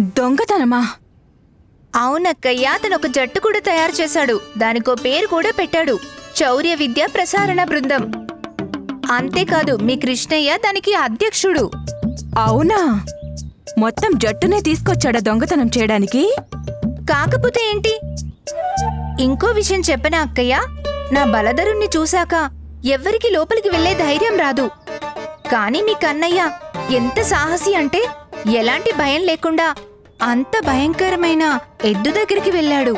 దొంగతనమా? అవునక్కయ్య అతను ఒక జట్టు కూడా తయారు చేశాడు. దానికో పేరు కూడా పెట్టాడు. చౌర్య విద్య ప్రసారణ బృందం. అంతేకాదు మీ కృష్ణయ్య దానికి అధ్యక్షుడు. అవునా? మొత్తం జట్టునే తీసుకొచ్చాడా దొంగతనం చేయడానికి? కాకపోతే ఏంటి? ఇంకో విషయం చెప్పనా అక్కయ్య? నా బలధరుణ్ణి చూశాక ఎవ్వరికి లోపలికి వెళ్ళే ధైర్యం రాదు. కానీ మీ కన్నయ్య ఎంత సాహసి అంటే ఎలాంటి భయం లేకుండా అంత భయంకరమైన ఎద్దు దగ్గరికి వెళ్ళాడు.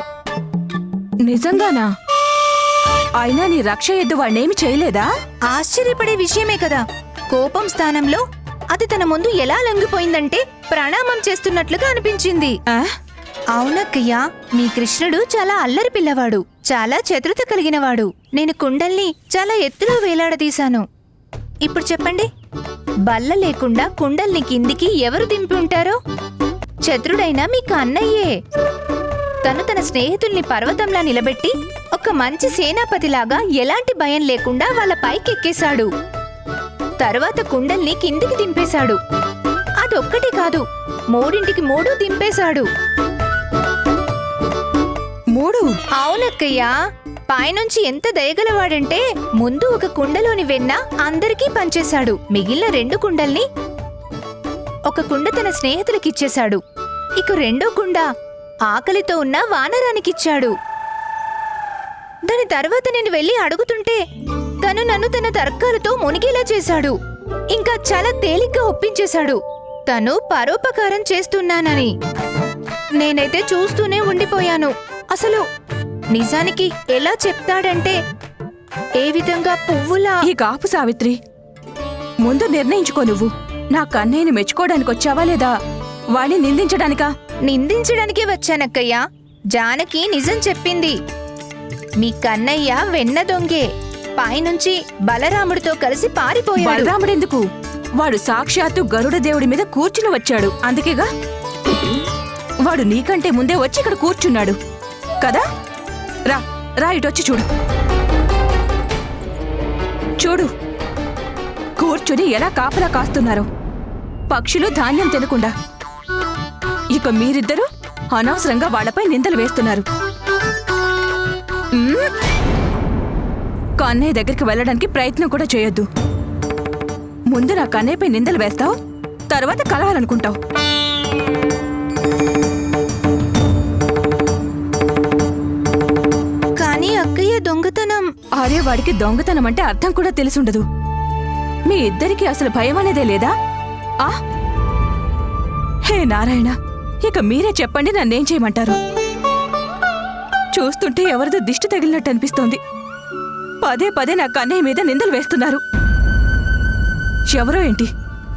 నిజంగానా? అయినా నీ రక్ష ఎద్దు వాణ్ణేమి చేయలేదా? ఆశ్చర్యపడే విషయమే కదా. కోపం స్థానంలో అది తన ముందు ఎలా లొంగిపోయిందంటే ప్రణామం చేస్తున్నట్లుగా అనిపించింది. ఆ? అవునక్కయ్య మీ కృష్ణుడు చాలా అల్లరి పిల్లవాడు చాలా చతురత కలిగినవాడు. నేను కుండల్ని చాలా ఎత్తులో వేలాడదీశాను. ఇప్పుడు చెప్పండి. బల్ల లేకుండా కుండల్ని కిందికి ఎవరు దింపి ఉంటారో చతురుడైనా మీకు అన్నయ్యే తను తన స్నేహితుల్ని పర్వతంలా నిలబెట్టి ఒక మంచి సేనాపతిలాగా ఎలాంటి భయం లేకుండా వాళ్ళ పైకెక్కేశాడు. తర్వాత కుండల్ని కిందికి దింపేశాడు. అదొక్కటి కాదు మూడింటికి మూడు దింపేశాడు. మూడు? అవునక్కయ్య. పైనుంచి ఎంత దయగలవాడంటే ముందు ఒక కుండలోని వెన్న అందరికీ పంచేశాడు. మిగిలిన రెండు కుండల్ని ఒక కుండ తన స్నేహితులకిచ్చేశాడు. ఇక రెండో కుండ ఆకలితో ఉన్న వానరానికిచ్చాడు. దాని తర్వాత నేను వెళ్ళి అడుగుతుంటే తను నన్ను తన తర్కాలతో మునిగేలా చేశాడు. ఇంకా చాలా తేలిగ్గా ఒప్పించేశాడు. తను పరోపకారం చేస్తున్నానని. నేనైతే చూస్తూనే ఉండిపోయాను. అసలు నిజానికి ఎలా చెప్తాడంటే ఏ విధంగా పువ్వులా ఈ కాపు సావిత్రి ముందు నిర్ణయించుకో నువ్వు. నా కన్నయ్యని మెచ్చుకోవడానికి వచ్చావా లేదా? వాణ్ణి నిందించడానికా? నిందించడానికి వచ్చానక్కయ్య. జానకి నిజం చెప్పింది. మీ కన్నయ్య వెన్న దొంగే పైనుంచి బలరాముడితో కలిసి పారిపోయాడు. బలరాముడెందుకు? వాడు సాక్షాత్తు గరుడ దేవుడి మీద కూర్చుని వచ్చాడు. అందుకేగా? వాడు నీకంటే ముందే వచ్చి ఇక్కడ కూర్చున్నాడు. కదా? రా రా ఇటొచ్చి చూడు. చూడు. కూర్చుని ఎలా కాపలా కాస్తున్నారో. పక్షులు ధాన్యం తినకుండా. ఇక మీరిద్దరూ అనవసరంగా వాళ్ళపై నిందలు వేస్తున్నారు. కన్నయ్య దగ్గరికి వెళ్ళడానికి ప్రయత్నం కూడా చేయొద్దు. ముందు నా కన్నయ్యపై నిందలు వేస్తావు తర్వాత కలవాలనుకుంటావు. అదే వాడికి దొంగతనం అంటే అర్థం కూడా తెలుసుండదు. మీ ఇద్దరికి అసలు భయం అనేదే లేదా? ఆ? హే నారాయణ ఇక మీరే చెప్పండి నన్నేం చేయమంటారు? చూస్తుంటే ఎవరిదో దిష్టి తగిలినట్టు అనిపిస్తోంది. పదే పదే నా కన్నయ్య మీద నిందలు వేస్తున్నారు. ఎవరో ఏంటి?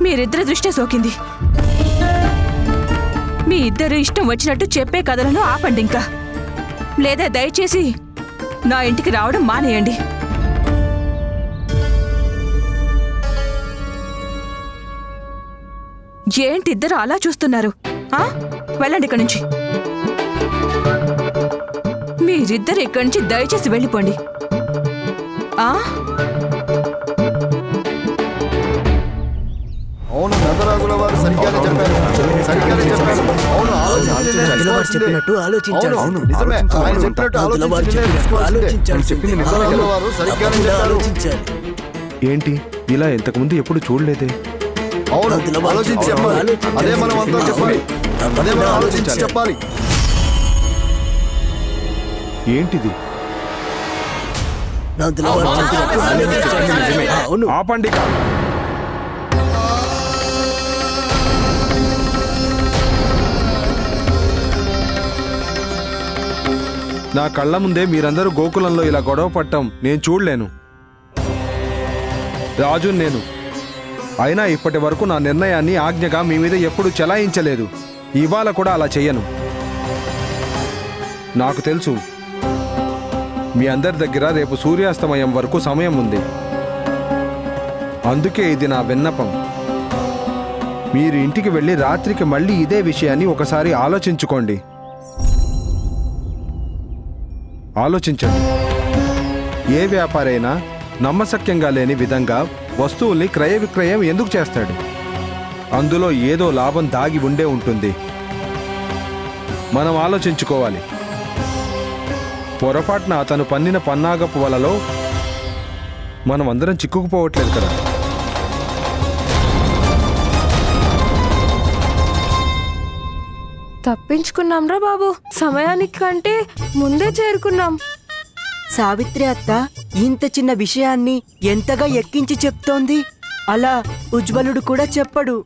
మీరిద్దరి దృష్టే సోకింది. మీ ఇద్దరు ఇష్టం వచ్చినట్టు చెప్పే కథలను ఆపండి ఇంకా. లేదా దయచేసి నా ఇంటికి రావడం మానేయండి. ఏంటి ఇద్దరు అలా చూస్తున్నారు? ఆ? వెళ్ళండి ఇక్కడి నుంచి. మీరిద్దరు ఇక్కడి నుంచి దయచేసి వెళ్ళిపోండి. ఆ? వారు. చెప్పినట్టు. అవును, నిజమే. ఆయన చెప్పినట్టు వారు సరిగ్గానే చెప్పారు. ఆలోచించాలి ఏంటి? ఇలా ఇంతకుముందు ఎప్పుడు చూడలేదే? అవును ఆలోచించి. చెప్పాలి. అదే మనం అంతా చెప్పాలి. తప్పకుండా అదే మనం ఆలోచించి ఆలోచించాలి. చెప్పాలి. ఏంటిది. అవును. ఆపండి. నా కళ్ళ ముందే మీరందరూ గోకులంలో ఇలా గొడవ పట్టం నేను చూడలేను. రాజు నేను. అయినా ఇప్పటి వరకు నా నిర్ణయాన్ని ఆజ్ఞగా మీ మీద ఎప్పుడు చెలాయించలేదు. ఇవాళ కూడా అలా చెయ్యను. నాకు తెలుసు. మీ అందరి దగ్గర రేపు సూర్యాస్తమయం వరకు సమయం ఉంది. అందుకే ఇది నా విన్నపం. మీరు ఇంటికి వెళ్ళి రాత్రికి మళ్ళీ ఇదే విషయాన్ని ఒకసారి ఆలోచించుకోండి. ఆలోచించండి. ఏ వ్యాపారైనా నమ్మశక్యంగా లేని విధంగా వస్తువుల్ని క్రయ విక్రయం ఎందుకు చేస్తాడు? అందులో ఏదో లాభం దాగి ఉండే ఉంటుంది. మనం ఆలోచించుకోవాలి. పొరపాటున అతను పన్నిన పన్నాగపు వలలో మనం అందరం చిక్కుకుపోవట్లేదు కదా. తప్పించుకున్నాంరా బాబు. సమయానికి కంటే ముందే చేరుకున్నాం. సావిత్రి అత్త ఇంత చిన్న విషయాన్ని ఎంతగా ఎక్కించి చెప్తోంది? అలా ఉజ్వలుడు కూడా చెప్పడు.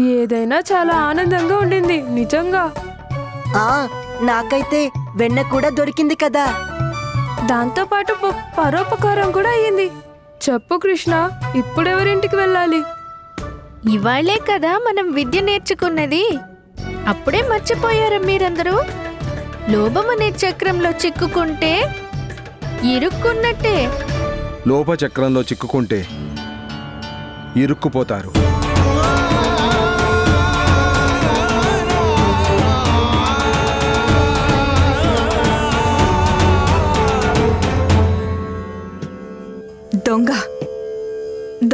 ఏదైనా చాలా ఆనందంగా ఉండింది నిజంగా. ఆ నాకైతే వెన్న కూడా దొరికింది కదా. దాంతో పాటు ప- పరోపకారం కూడా అయ్యింది. చెప్పు కృష్ణ ఇప్పుడెవరింటికి వెళ్ళాలి? ఇవాళ్ళే కదా మనం విద్య నేర్చుకున్నది. అప్పుడే మర్చిపోయారా మీరందరూ. లోభం అనే చక్రంలో చిక్కుకుంటే ఇరుక్కున్నట్టే. లోప చక్రంలో చిక్కుకుంటే ఇరుక్కుపోతారు.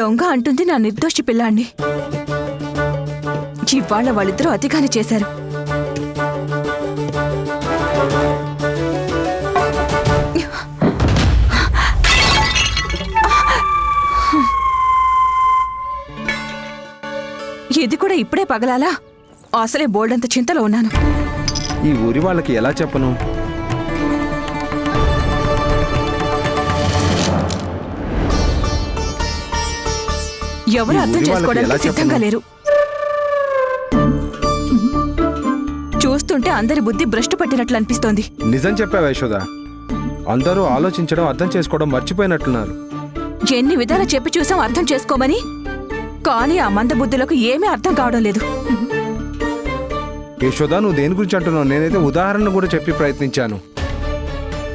దొంగ అంటుంది నా నిర్దోషి పిల్లాన్ని. ఇవాళ వాళ్ళిద్దరూ అతిగాని చేశారు. ఇది కూడా ఇప్పుడే పగలాలా? అసలే బోల్డంత చింతలో ఉన్నాను. ఈ ఊరి వాళ్ళకి ఎలా చెప్పను? ఎవరు అర్థం చేసుకోవడానికి సిద్ధంగా? లేరు. చూస్తుంటే అందరి బుద్ధి భ్రష్టు పట్టినట్లు అనిపిస్తోంది. నిజం చెప్పావు యశోద. అందరూ ఆలోచించడం అర్థం చేసుకోవడం మర్చిపోయినట్లున్నారు ఎన్ని విధాలు చెప్పి చూసాం అర్థం చేసుకోమని? కానీ ఆ మంద బుద్ధులకు ఏమీ అర్థం కావడం లేదు. యశోద నువ్వు దేని గురించి అంటున్నావు? నేనైతే ఉదాహరణ కూడా చెప్పి ప్రయత్నించాను.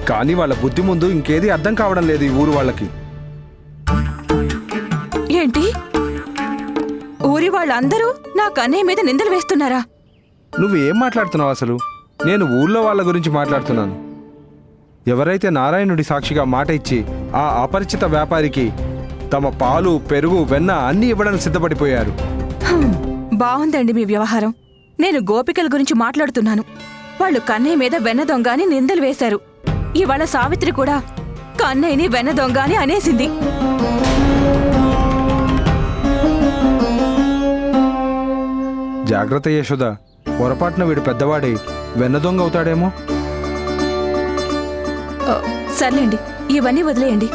కానీ వాళ్ళ బుద్ధి ముందు ఇంకేది అర్థం కావడం లేదు ఈ ఊరు వాళ్ళకి. వాళ్ళందరూ నా కన్నయ్య మీద నిందలు వేస్తున్నారా? నువ్వు ఏం మాట్లాడుతున్నావు అసలు? నేను ఊళ్ళో వాళ్ళ గురించి మాట్లాడుతున్నాను. ఎవరైతే నారాయణుడి సాక్షిగా మాట ఇచ్చి ఆ అపరిచిత వ్యాపారికి తమ పాలు పెరుగు వెన్న అన్నీ ఇవ్వడానికి సిద్ధపడిపోయారు. బాగుందండి మీ వ్యవహారం. నేను గోపికల గురించి మాట్లాడుతున్నాను. వాళ్ళు కన్నయ్య మీద వెన్న దొంగ అని నిందలు వేశారు. ఇవాళ సావిత్రి కూడా కన్నయ్యని వెన్న దొంగ అని అనేసింది. జాగ్రత్త యశోద. పొరపాటున వీడు పెద్దవాడై వెన్న దొంగ అవుతాడేమో. సర్లేండి ఇవన్నీ వదిలేయండి.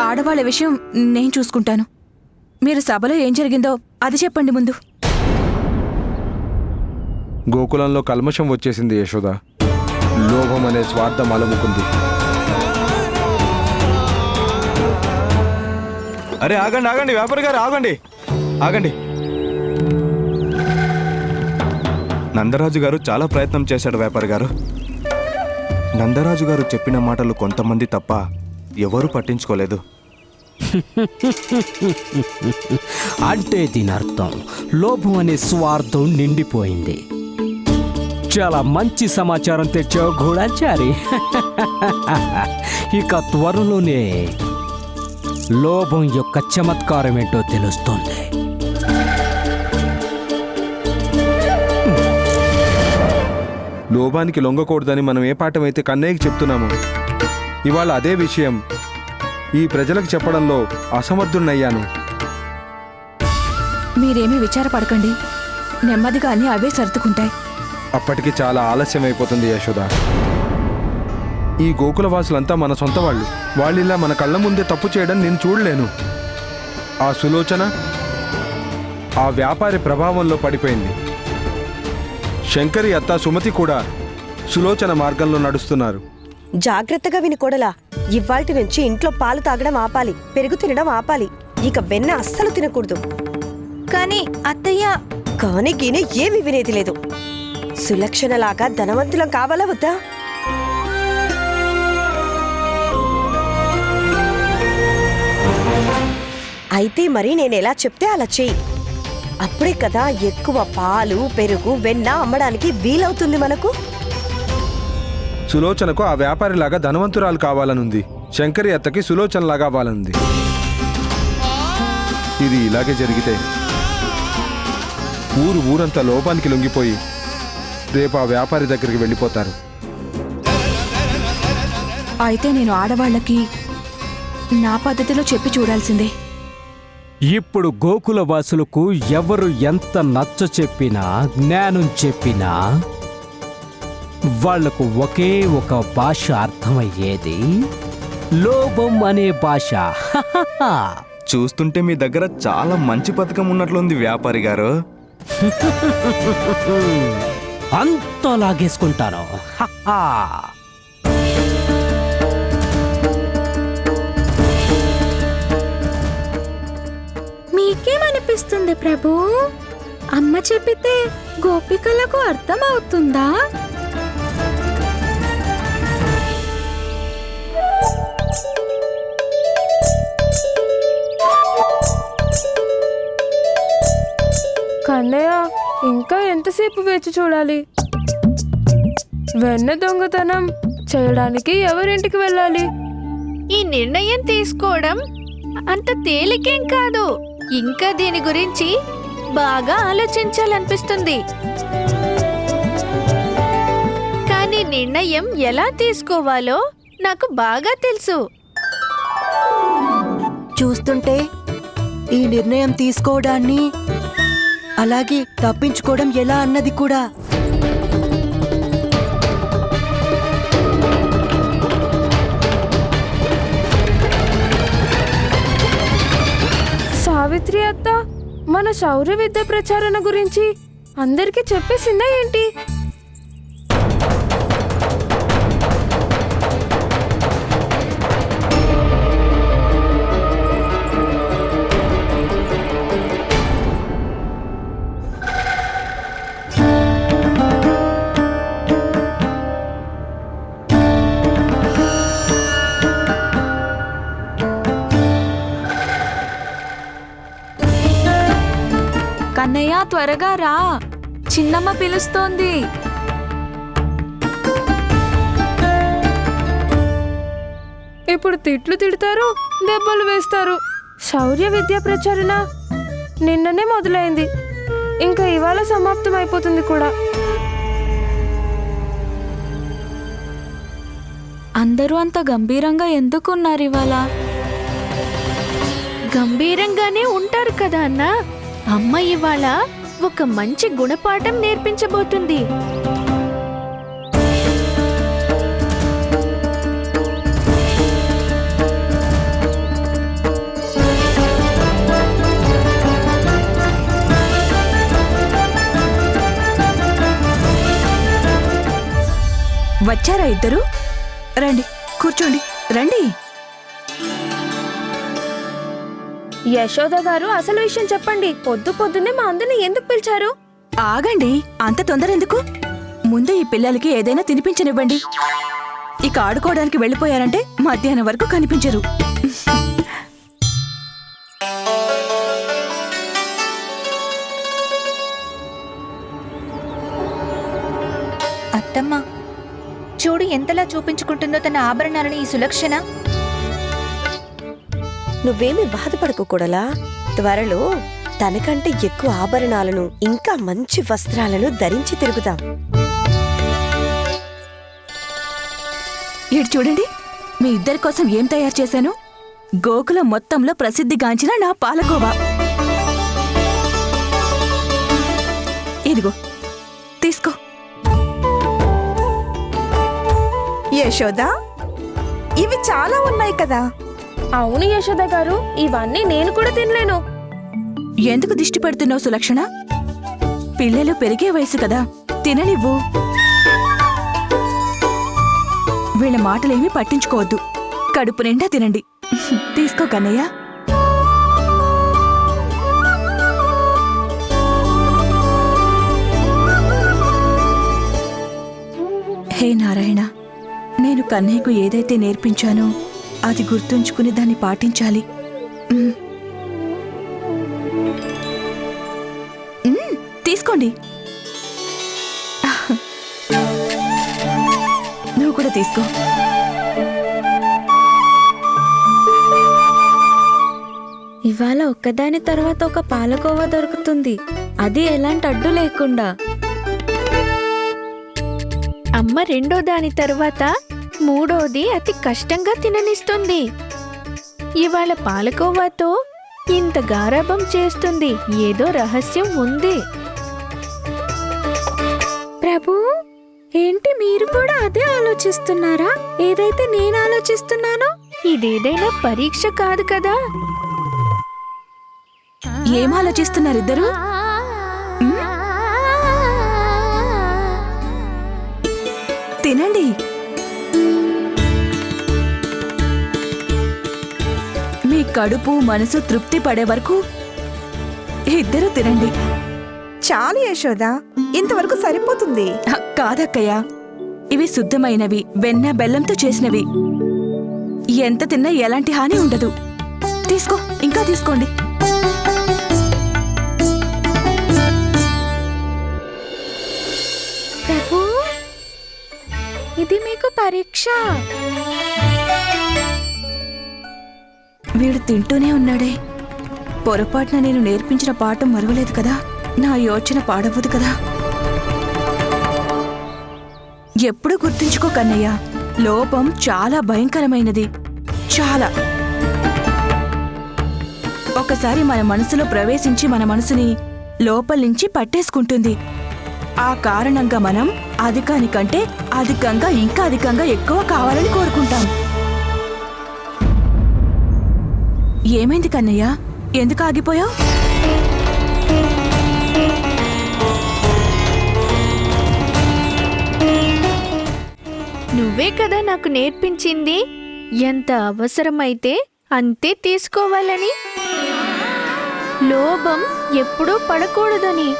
ఆడవాళ్ళ విషయం నేను చూసుకుంటాను. మీరు సభలో ఏం జరిగిందో అది చెప్పండి ముందు. గోకులంలో కల్మషం వచ్చేసింది యశోద. లోభం అనే స్వార్థం అలముకుంది అరే ఆగండి ఆగండి వ్యాపారి గారు ఆగండి. ఆగండి. నందరాజు గారు చాలా ప్రయత్నం చేశాడు వ్యాపారి గారు. నందరాజు గారు చెప్పిన మాటలు కొంతమంది తప్ప ఎవరూ పట్టించుకోలేదు. అంటే దీని అర్థం లోభం అనే స్వార్థం నిండిపోయింది. చాలా మంచి సమాచారం తెచ్చావు గూఢాచారి. ఇక త్వరలోనే లోభం యొక్క చమత్కారం ఏంటో తెలుస్తుంది. లోభానికి లొంగకూడదని మనం ఏ పాఠమైతే కన్నయ్యకి చెప్తున్నామో ఇవాళ అదే విషయం ఈ ప్రజలకు చెప్పడంలో అసమర్థున్నయ్యాను మీరేమీ విచారపడకండి. నెమ్మదిగా అన్నీ అవే సర్దుకుంటాయి. అప్పటికి చాలా ఆలస్యం అయిపోతుంది యశోద. ఈ గోకుల వాసులంతా మన సొంత వాళ్ళు. వాళ్ళిలా మన కళ్ళ ముందే తప్పు చేయడం నేను చూడలేను. ఆ సులోచన ఆ వ్యాపారి ప్రభావంలో పడిపోయింది. శంకరి అత్త సుమతి కూడా సులోచన మార్గంలో నడుస్తున్నారు. జాగ్రత్తగా విని కొడలా. ఇవాల్టి నుంచి ఇంట్లో పాలు తాగడం ఆపాలి పెరుగు తినడం ఆపాలి. ఇక వెన్న అస్సలు తినకూడదు. కానీ అత్తయ్య కానీ గీనే ఏమి వినేది లేదు. సులక్షణలాగా ధనవంతులం కావాలా వద్దా? అయితే మరి నేను ఎలా చెప్తే అలా చెయ్యి అప్పుడే కదా ఎక్కువ పాలు పెరుగు వెన్న అమ్మడానికి వీలవుతుంది మనకు? సులోచనకు ఆ వ్యాపారిలాగా ధనవంతురాలు కావాలనుంది. శంకరి అత్తకి సులోచనలాగా అవ్వాలనుంది. ఇది ఇలాగే జరిగితే ఊరు ఊరంతా లోపానికి లొంగిపోయి రేపు ఆ వ్యాపారి దగ్గరికి వెళ్ళిపోతారు. అయితే నేను ఆడవాళ్ళకి నా పద్ధతిలో చెప్పి చూడాల్సిందే. ఇప్పుడు గోకుల వాసులకు ఎవరు ఎంత నచ్చ చెప్పినా జ్ఞానం చెప్పినా వాళ్ళకు ఒకే ఒక భాష అర్థమయ్యేది లోభం అనే భాష. చూస్తుంటే మీ దగ్గర చాలా మంచి పథకం ఉన్నట్లుంది వ్యాపారి గారు. అంతా లాగేసుకుంటాను హహ. మీకేమనిపిస్తుంది ప్రభు? అమ్మ చెప్పితే గోపికలకు అర్థమవుతుందా? కన్నయ్య ఇంకా ఎంతసేపు వేచి చూడాలి? వెన్న దొంగతనం చేయడానికి ఎవరింటికి వెళ్ళాలి? ఈ నిర్ణయం తీసుకోవడం అంత తేలికేం కాదు. ఇంకా దీని గురించి బాగా ఆలోచించాలనిపిస్తుంది. కానీ నిర్ణయం ఎలా తీసుకోవాలో నాకు బాగా తెలుసు. చూస్తుంటే ఈ నిర్ణయం తీసుకోవడాన్ని అలాగే తప్పించుకోవడం ఎలా అన్నది కూడా. సావిత్రి అత్త మన సౌర విద్య ప్రచారణ గురించి అందరికీ చెప్పేసిందా ఏంటి? కన్నయ్య త్వరగా రా. చిన్నమ్మ పిలుస్తోంది. ఇప్పుడు తిట్లు తిడతారు దెబ్బలు వేస్తారు. శౌర్య విద్య ప్రచారణ నిన్ననే మొదలైంది. ఇంకా ఇవాళ సమాప్తం అయిపోతుంది కూడా. అందరూ అంత గంభీరంగా ఎందుకున్నారు ఇవాళ? గంభీరంగానే ఉంటారు కదా అన్న? అమ్మ ఇవాళ ఒక మంచి గుణపాఠం నేర్పించబోతుంది. వచ్చారా ఇద్దరు? రండి కూర్చోండి రండి. యశోద గారు అసలు విషయం చెప్పండి. పొద్దు పొద్దున్నే మా అందరిని ఎందుకు పిలిచారు? ఆగండి. అంత తొందర ఎందుకు? ముందు ఈ పిల్లలకి ఏదైనా తినిపించనివ్వండి. ఇక ఆడుకోవడానికి వెళ్ళిపోయారంటే మధ్యాహ్నం వరకు కనిపించరు. అత్తమ్మ చూడు ఎంతలా చూపించుకుంటుందో తన ఆభరణాలని ఈ సులక్షణ. నువ్వేమి బాధపడకు కూడలా త్వరలో తనకంటే ఎక్కువ ఆభరణాలను ఇంకా మంచి వస్త్రాలను ధరించి తిరుగుదాం. ఇటు చూడండి మీ ఇద్దరి కోసం ఏం తయారు చేశాను? గోకులం మొత్తంలో ప్రసిద్ధిగాంచిన నా పాలకోవా. ఇదిగో తీసుకో. యశోదా ఇవి చాలా ఉన్నాయి కదా. అవును యశోద గారు ఇవన్నీ నేను కూడా తినలేను. ఎందుకు దిష్టి పెడుతున్నావు సులక్షణ? పిల్లలు పెరిగే వయసు కదా తిననివ్వు. వీళ్ళ మాటలేమీ పట్టించుకోవద్దు. కడుపు నిండా తినండి. తీసుకో కన్నయ్య. హే నారాయణ నేను కన్నయ్యకు ఏదైతే నేర్పించానో అది గుర్తుంచుకుని దాన్ని పాటించాలి. తీసుకోండి. నువ్వు కూడా తీసుకో. ఇవాళ ఒక్కదాని తర్వాత ఒక పాలకోవా దొరుకుతుంది. అది ఎలాంటి అడ్డు లేకుండా. అమ్మ రెండో దాని తర్వాత మూడోది అతి కష్టంగా తిననిస్తుంది. ఇవాళ పాలకోవాతో ఇంత గారాబం చేస్తుంది. ఏదో రహస్యం ఉంది. ప్రభు ఏంటి మీరు కూడా అదే ఆలోచిస్తున్నారా? ఏదైతే నేను ఆలోచిస్తున్నానో? ఇదేదైనా పరీక్ష కాదు కదా. ఏం ఆలోచిస్తున్నారు ఇద్దరు తినండి. కడుపు మనసు తృప్తి పడే వరకు ఇద్దరు తినండి. చాలు యశోద ఇంతవరకు సరిపోతుంది. కాదక్కయ్య. ఇవి శుద్ధమైనవి వెన్న బెల్లంతో చేసినవి. ఎంత తిన్నా ఎలాంటి హాని ఉండదు. తీసుకో ఇంకా తీసుకోండి. ప్రభు ఇది మీకు పరీక్ష. వీడు తింటూనే ఉన్నాడే. పొరపాటున నేను నేర్పించిన పాఠం మరవలేదు కదా? నా యోచన పాడవదు కదా? ఎప్పుడు గుర్తుంచుకో కన్నయ్య. లోపం చాలా భయంకరమైనది. చాలా. ఒకసారి మన మనసులో ప్రవేశించి మన మనసుని లోపల నుంచి పట్టేసుకుంటుంది. ఆ కారణంగా మనం అధికానికంటే అధికంగా ఇంకా అధికంగా ఎక్కువ కావాలని కోరుకుంటాం. ఏమైంది కన్నయ్య? ఎందుకు ఆగిపోయావు? నువ్వే కదా నాకు నేర్పించింది? ఎంత అవసరమైతే అంతే తీసుకోవాలని. లోభం ఎప్పుడూ పడకూడదని.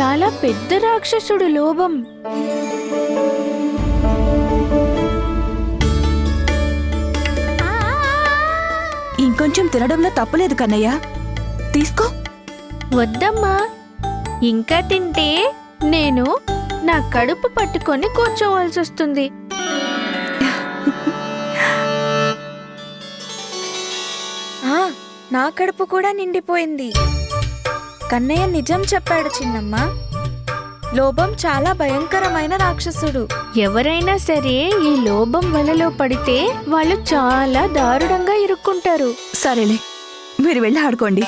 చాలా పెద్ద రాక్షసుడు లోభం. ఇంకొంచెం తినడంలో తప్పులేదు కన్నయ్య. తీసుకో. వద్దమ్మా. ఇంకా తింటే నేను నా కడుపు పట్టుకొని కూర్చోవాల్సి వస్తుంది. ఆ, నా కడుపు కూడా నిండిపోయింది. కన్నయ్య నిజం చెప్పాడు చిన్నమ్మ. లోభం చాలా భయంకరమైన రాక్షసుడు. ఎవరైనా సరే ఈ లోభం వలలో పడితే వాళ్ళు చాలా దారుణంగా ఇరుక్కుంటారు. సరేలే మీరు వెళ్ళి ఆడుకోండి?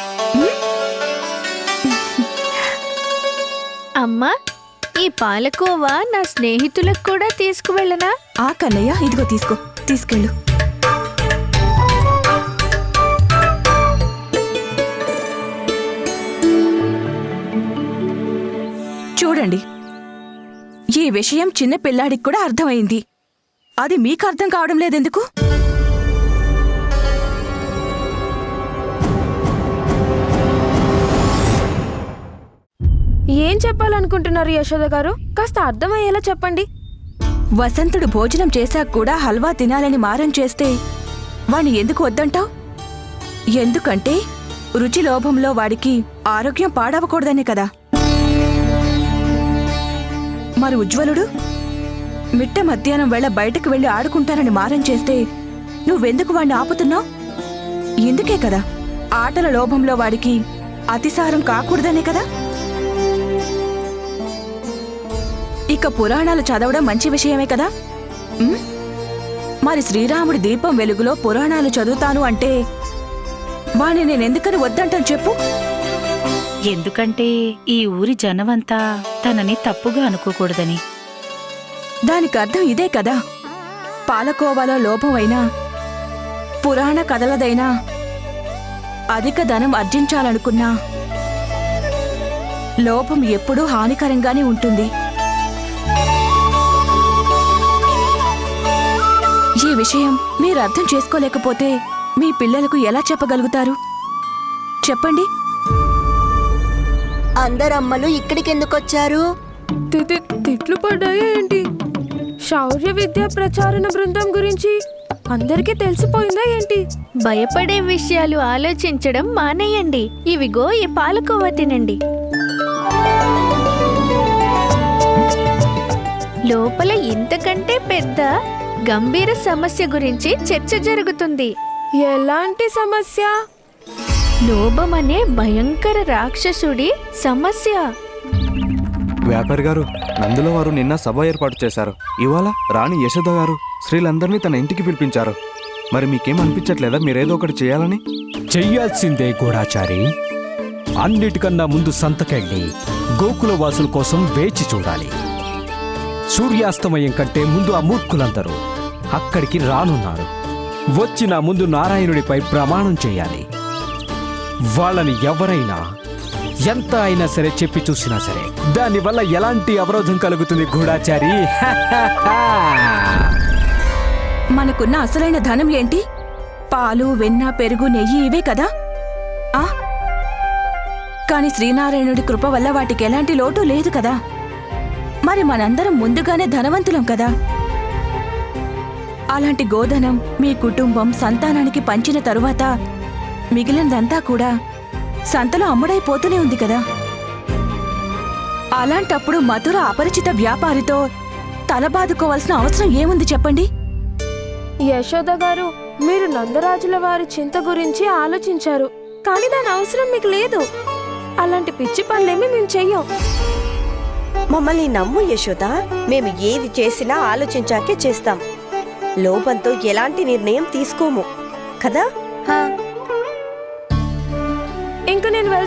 అమ్మా ఈ పాలకోవా నా స్నేహితులకు కూడా తీసుకువెళ్ళనా? ఆ కన్నయ్య ఇదిగో తీసుకో తీసుకెళ్ళు. చూడండి. ఈ విషయం చిన్న పిల్లాడికి కూడా అర్థమైంది. అది మీకు అర్థం కావడం లేదెందుకు? ఏం చెప్పాలనుకుంటున్నారు యశోద గారు? కాస్త అర్థమయ్యేలా చెప్పండి. వసంతుడు భోజనం చేశాక కూడా హల్వా తినాలని మారం చేస్తే వాణ్ణి ఎందుకు వద్దంటావు? ఎందుకంటే రుచి లోభంలో వాడికి ఆరోగ్యం పాడవకూడదనే కదా. మరి ఉజ్వలుడు? మిట్ట మధ్యాహ్నం వేళ బయటకు వెళ్ళి ఆడుకుంటానని మారం చేస్తే నువ్వెందుకు వాణ్ణి ఆపుతున్నావు? ఎందుకే కదా? ఆటల లోభంలో వాడికి అతిసారం కాకూడదనే కదా? ఇక పురాణాలు చదవడం మంచి విషయమే కదా? మరి శ్రీరాముడి దీపం వెలుగులో పురాణాలు చదువుతాను అంటే వాణ్ణి నేనెందుకని వద్దంటాను చెప్పు? ఎందుకంటే ఈ ఊరి జనమంతా తనని తప్పుగా అనుకోకూడదని. దానికి అర్థం ఇదే కదా. పాలకోవాలో లోపమైనా పురాణ కథలదైనా అధిక ధనం అర్జించాలనుకున్నా లోపం ఎప్పుడూ హానికరంగానే ఉంటుంది. ఈ విషయం మీరు అర్థం చేసుకోలేకపోతే మీ పిల్లలకు ఎలా చెప్పగలుగుతారు? చెప్పండి. అందరమ్మలు ఇక్కడికి ఎందుకు వచ్చారు తిట్లు పడ్డాయా ఏంటి? శౌర్య విద్య ప్రచారణ బృందం గురించి అందరికీ తెలిసిపోయిందా ఏంటి? భయపడే విషయాలు ఆలోచించడం మానేయండి. ఇవిగో ఈ పాలకోవా తినండి. లోపల ఇంతకంటే పెద్ద గంభీర సమస్య గురించి చర్చ జరుగుతుంది. ఎలాంటి సమస్య? లోభం అనే భయంకర రాక్షసుడి సమస్య. వ్యాపారి గారు నందుల వారు నిన్న సభ ఏర్పాటు చేశారు. ఇవాళ రాణి యశోద గారు స్త్రీలందరినీ తన ఇంటికి పిలిపించారు. మరి మీకేం అనిపించట్లేదా? మీరేదో ఒకటి చేయాలని? చెయ్యాల్సిందే గూఢాచారి. అన్నిటికన్నా ముందు సంతకెళ్ళి గోకుల వాసుల కోసం వేచి చూడాలి. సూర్యాస్తమయం కంటే ముందు ఆ మూర్ఖులందరూ అక్కడికి రానున్నారు. వచ్చి నా ముందు నారాయణుడిపై ప్రమాణం చేయాలి. వాళ్ళని ఎవరైనా ఎంత అయినా సరే చెప్పి చూసినా సరే దానివల్ల ఎలాంటి అవరోధం కలుగుతుంది గూఢాచారి? మనకున్న అసలైన ధనం ఏంటి? పాలు వెన్న పెరుగు నెయ్యి ఇవే కదా? ఆ? కాని శ్రీనారాయణుడి కృప వల్ల వాటికి ఎలాంటి లోటు లేదు కదా? మరి మనందరం ముందుగానే ధనవంతులం కదా? అలాంటి గోధనం మీ కుటుంబం సంతానానికి పంచిన తరువాత మిగిలినదంతా కూడా సంతలో అమ్ముడైపోతూనే ఉంది కదా. అలాంటప్పుడు మధుర అపరిచిత వ్యాపారితో తలబాదుకోవాల్సిన అవసరం ఏముంది చెప్పండి? యశోద గారు మీరు నందరాజుల వారి చింత గురించి ఆలోచించారు. కానీ దాని అవసరం మీకు లేదు. అలాంటి పిచ్చి పనులేమి మేము చెయ్యం. మమ్మల్ని నమ్ము యశోద. మేము ఏది చేసినా ఆలోచించాకే చేస్తాం. లోపంతో ఎలాంటి నిర్ణయం తీసుకోము. కదా?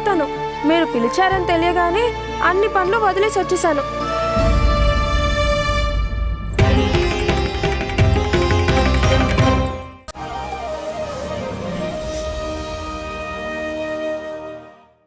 ఇంక మీరు పిలిచారని తెలియగానే అన్ని పనులు వదిలేసి వచ్చేసాను